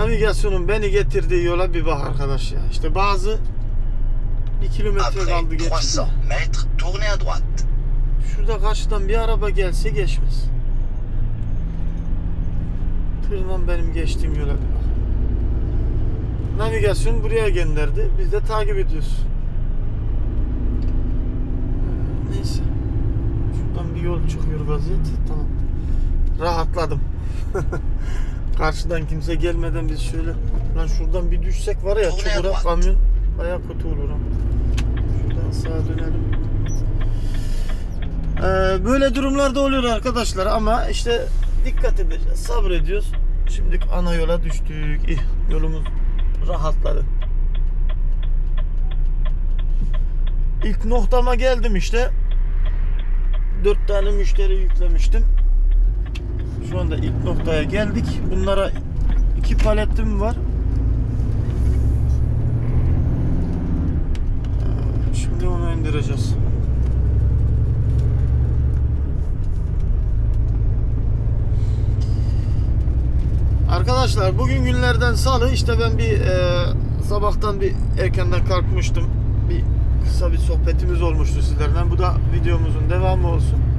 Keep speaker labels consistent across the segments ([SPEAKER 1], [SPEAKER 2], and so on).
[SPEAKER 1] Navigasyonun beni getirdiği yola bir bak arkadaş ya. İşte bazı bir kilometre kaldı geçti.
[SPEAKER 2] 300 mètres, tournez à droite.
[SPEAKER 1] Şurada karşıdan bir araba gelse geçmez. Tırman benim geçtiğim yola bir bak. Navigasyon buraya gönderdi. Biz de takip ediyoruz. Ee, Neyse. Şuradan bir yol çıkıyor vaziyet. Tamam. Rahatladım. Karşıdan kimse gelmeden biz şöyle lan şuradan bir düşsek var ya çukura kamyon baya kötü olur ama. Şuradan sağa dönelim. Ee, böyle durumlarda oluyor arkadaşlar ama işte dikkat edeceğiz. Sabrediyoruz. Şimdi ana yola düştük. İh, yolumuz rahatladı. İlk noktama geldim işte. Dört tane müşteri yüklemiştim. Şu anda ilk noktaya geldik. Bunlara iki paletim var. Şimdi onu indireceğiz. Arkadaşlar bugün günlerden salı işte ben bir e, sabahtan bir erkenden kalkmıştım. Bir kısa bir sohbetimiz olmuştu sizlerden. Bu da videomuzun devamı olsun.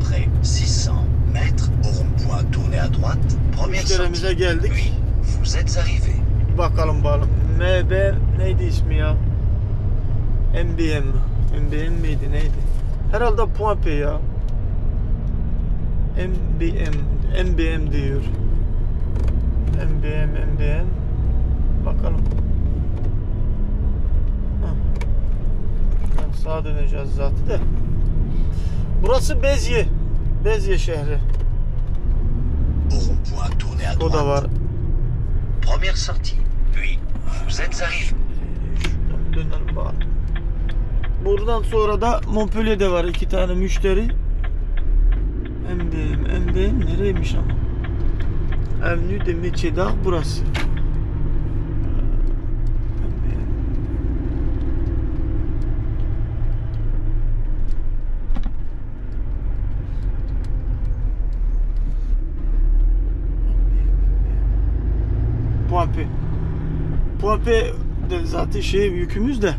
[SPEAKER 2] Après 600 mètres, au rond-point, tournez à droite. Première
[SPEAKER 1] Müşterimize
[SPEAKER 2] sortie.
[SPEAKER 1] geldik.
[SPEAKER 2] Puis, vous êtes arrivé.
[SPEAKER 1] Bakalım bakalım. MB neydi ismi ya? MBM. MBM miydi neydi? Herhalde Puampe ya. MBM. MBM diyor. MBM MBM. Bakalım. Hah. Şuradan sağa döneceğiz zaten de. Burası Bezye. Bezye şehri. O da var.
[SPEAKER 2] Première sortie. Puis, vous êtes arrivé.
[SPEAKER 1] Buradan sonra da Montpellier'de var iki tane müşteri. MBM, MBM nereymiş ama? Avenue de Métiers burası. MBM. Puampe. Puampe de zaten şey yükümüz de.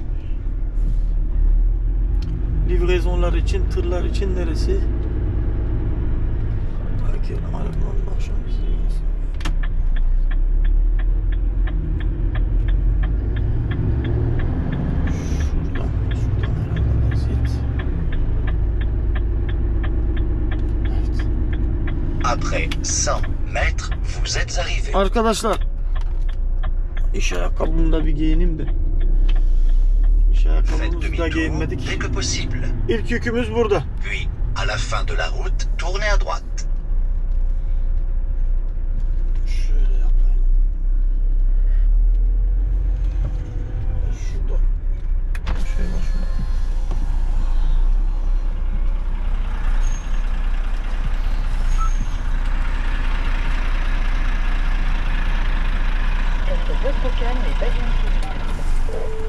[SPEAKER 1] Livraisonlar için, tırlar için neresi? Belki Alman akşam izleyiz. Şuradan, şuradan herhalde vaziyet. Evet.
[SPEAKER 2] Après 100 mètres, vous êtes arrivé.
[SPEAKER 1] Arkadaşlar iş ayakkabımı da bir giyineyim de. İş ayakkabımızı da giyinmedik. İlk yükümüz burada.
[SPEAKER 2] Puis, à la fin de la route, tournez à droite.
[SPEAKER 1] Şöyle yapayım. Şurada. Şey var şurada.
[SPEAKER 3] Est-ce que votre calme n'est pas inutile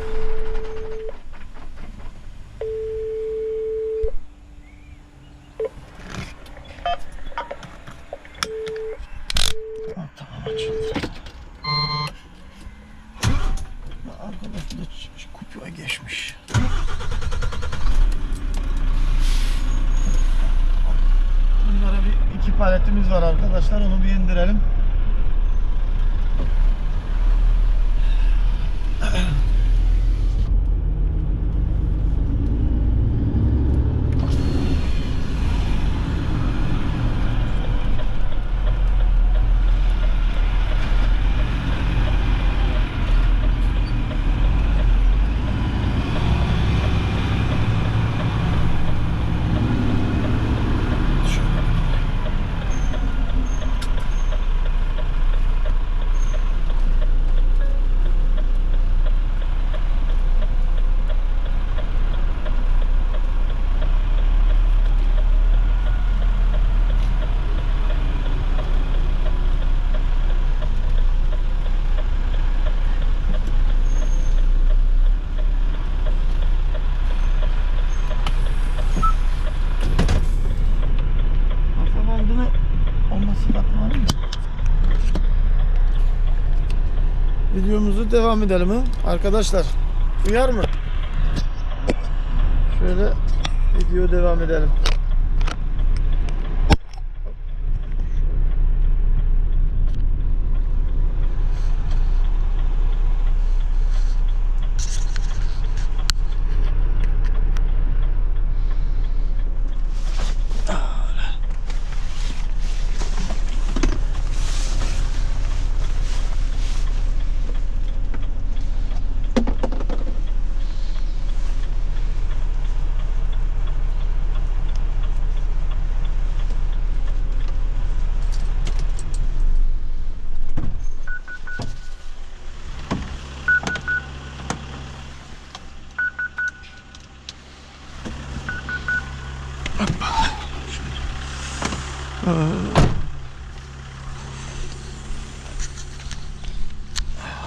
[SPEAKER 1] Ha, tamam açıldı. Arkadaki de ç- kupya geçmiş. Bunlara bir iki paletimiz var arkadaşlar. Onu bir indirelim. Şöyle. videomuzu devam edelim mi? Arkadaşlar uyar mı? Şöyle video devam edelim.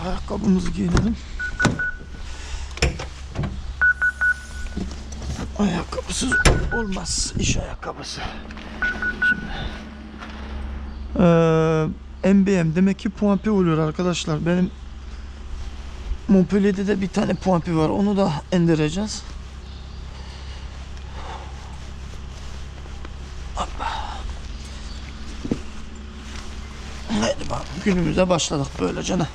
[SPEAKER 1] Ayakkabımızı giyinelim. Ayakkabısız olmaz. iş ayakkabısı. Şimdi. Ee, MBM demek ki puan oluyor arkadaşlar. Benim Montpellier'de de bir tane puan var. Onu da indireceğiz. Hoppa. Haydi bak günümüze başladık böylece ne?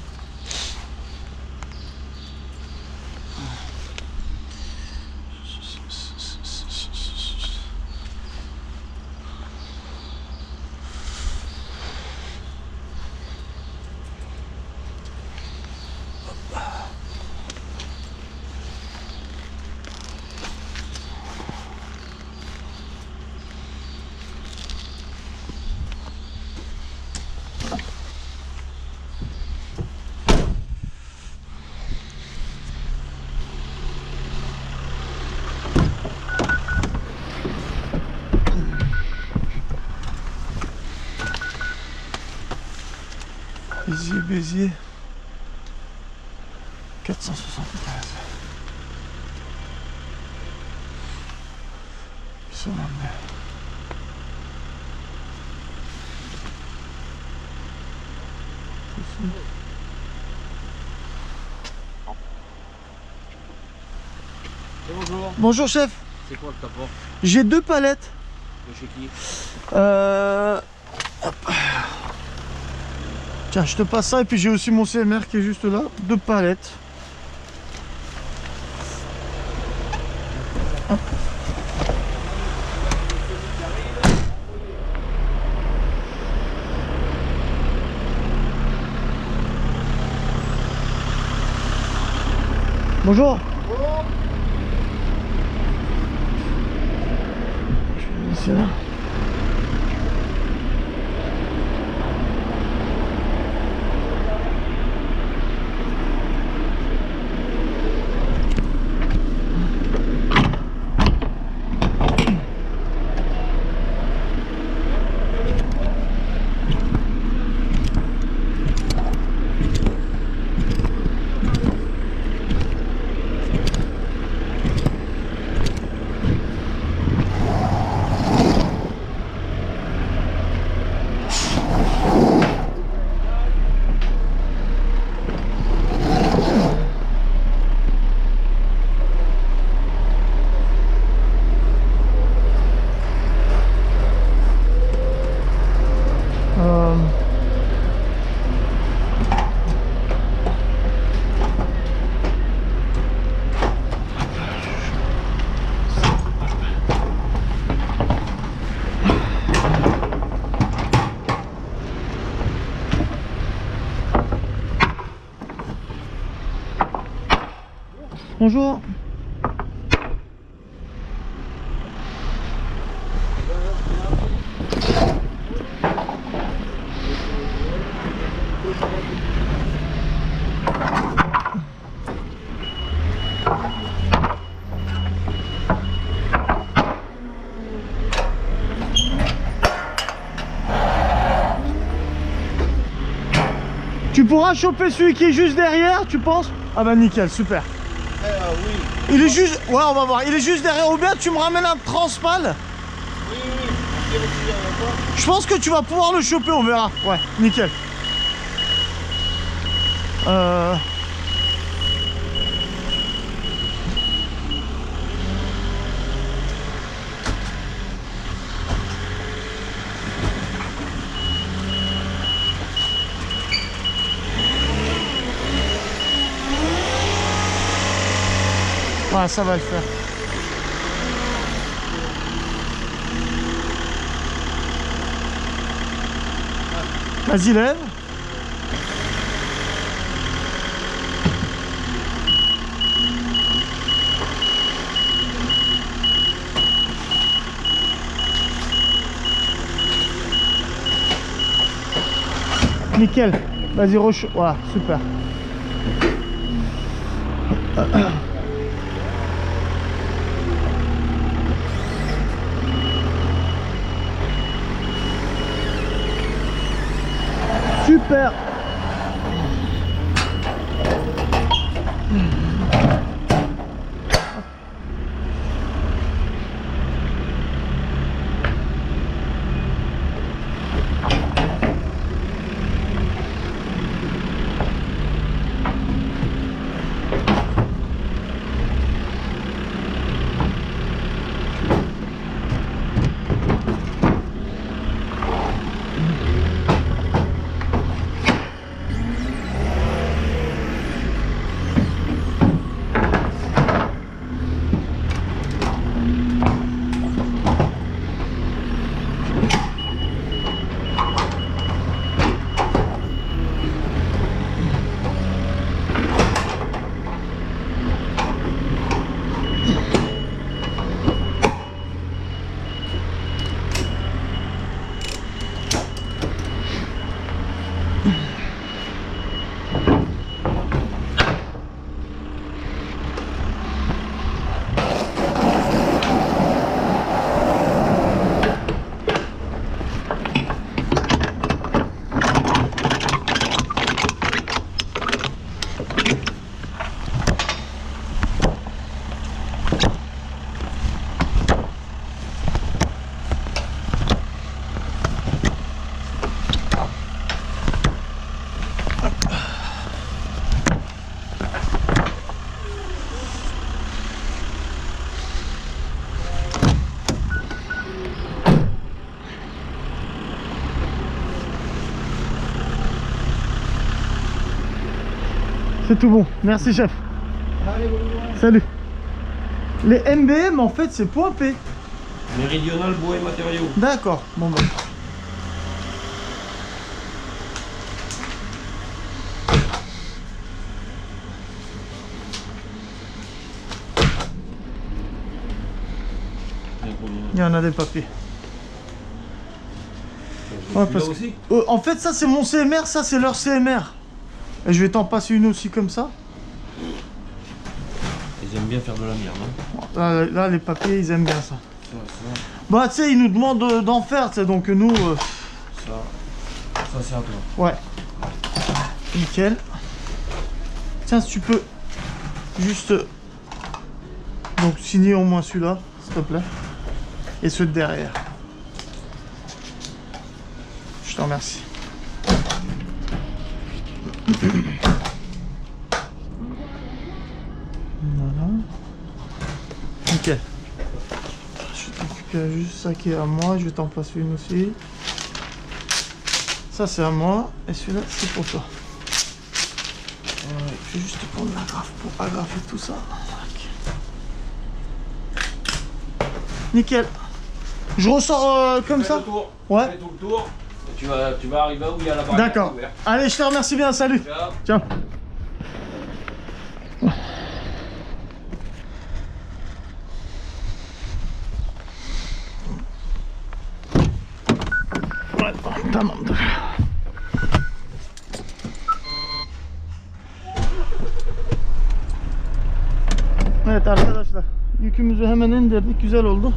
[SPEAKER 1] Béziers, Béziers. 475. Son anda.
[SPEAKER 4] Bonjour,
[SPEAKER 1] Bonjour chef,
[SPEAKER 4] c'est quoi que t'apportes
[SPEAKER 1] j'ai deux palettes.
[SPEAKER 4] De chez qui?
[SPEAKER 1] Euh... Tiens, je te passe ça et puis j'ai aussi mon CMR qui est juste là. Deux palettes. Hop. Bonjour. Je vais laisser là. Bonjour. Tu pourras choper celui qui est juste derrière, tu penses? Ah bah nickel, super.
[SPEAKER 4] Oui.
[SPEAKER 1] Il est juste... Ouais, on va voir. Il est juste derrière. Ou bien tu me ramènes un transpal.
[SPEAKER 4] Oui, oui.
[SPEAKER 1] Je pense que tu vas pouvoir le choper, on verra. Ouais, nickel. Ee, Ouais, ça va le faire. Vas-y, lève. Nickel. Vas-y, roche. Voilà, super. Super. C'est tout bon. Merci, chef. Salut. Les MBM, en fait, c'est point P.
[SPEAKER 4] Méridional bois et matériaux.
[SPEAKER 1] D'accord. Bon, bah. Il y en a des papiers. Ouais, parce que-
[SPEAKER 4] aussi
[SPEAKER 1] Euh, en fait, ça, c'est mon CMR, ça, c'est leur CMR. Et je vais t'en passer une aussi comme ça.
[SPEAKER 4] Ils aiment bien faire de la merde, hein
[SPEAKER 1] Là, là, les papiers, ils aiment bien ça.
[SPEAKER 4] Ça, ça,
[SPEAKER 1] Bah, tu sais, ils nous demandent euh, d'en faire, tu donc nous, euh,
[SPEAKER 4] ça. Ça, c'est à toi.
[SPEAKER 1] ouais. Nickel. Tiens, si tu peux juste euh, donc signer au moins celui-là, s'il te plaît. Et ceux de derrière. Je te remercie. Voilà. Nickel. Je vais t'occuper juste ça qui est à moi, je vais t'en passer une aussi. Ça c'est à moi, et celui-là c'est pour toi. Ouais, je vais juste te prendre l'agrafe pour agrafer tout ça. Nickel. Je ressors euh, comme ça
[SPEAKER 4] le tour.
[SPEAKER 1] Ouais.
[SPEAKER 4] Fais tout le tour. Tu vas, tu vas arriver où il y a la barrière
[SPEAKER 1] D'accord. Allez, je te remercie bien, salut.
[SPEAKER 4] Ciao.
[SPEAKER 1] Ciao. Evet arkadaşlar yükümüzü hemen indirdik güzel oldu.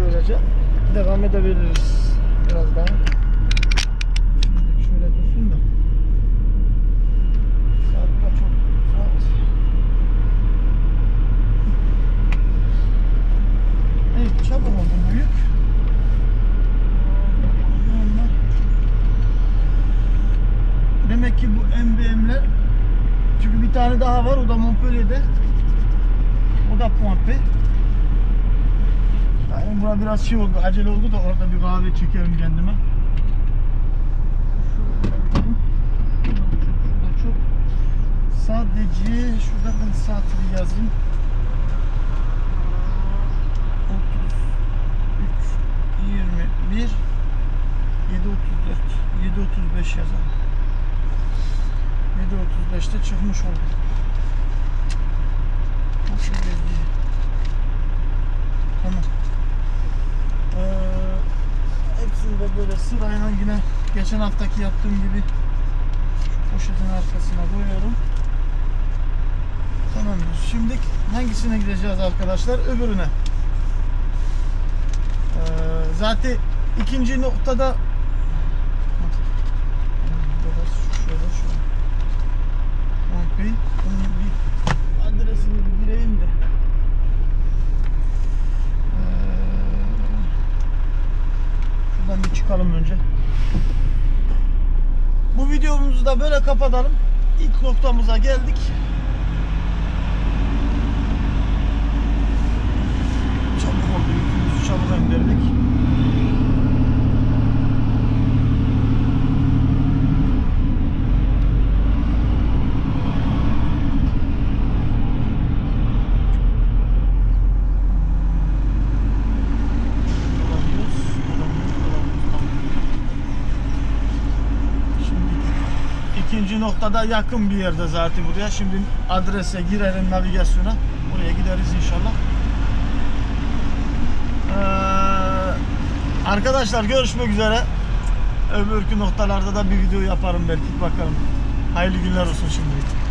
[SPEAKER 1] Böylece devam edebiliriz biraz daha. Şimdi şöyle dursun da. Saat kaç oldu? Saat. Evet çabuk oldu bu yük. Tane daha var. O da Montpellier'de. O da Pointe. Yani bura biraz şey oldu. Acele oldu da orada bir kahve çekerim kendime. Sadece şurada ben saatini yazayım. 33 21 7.34 7.35 yazalım. 7.35'te çıkmış oldu. Nasıl geldi? Tamam. Ee, hepsini de böyle sırayla yine geçen haftaki yaptığım gibi poşetin arkasına koyuyorum. Tamamdır. Şimdi hangisine gideceğiz arkadaşlar? Öbürüne. Ee, zaten ikinci noktada Biraz şöyle şöyle. Okey. Onun bir adresini bir gireyim de. Ee, şuradan bir çıkalım önce. Bu videomuzu da böyle kapatalım. İlk noktamıza geldik. Çabuk oldu. Yükümüzü çabuk indirdik. Dolanıyoruz, dolanıyoruz, dolanıyoruz. Tamam. Şimdi ikinci noktada yakın bir yerde zaten buraya. Şimdi adrese girelim navigasyona. Oraya gideriz inşallah. Ee, arkadaşlar görüşmek üzere. Öbürkü noktalarda da bir video yaparım belki bakalım. Hayırlı günler olsun şimdilik.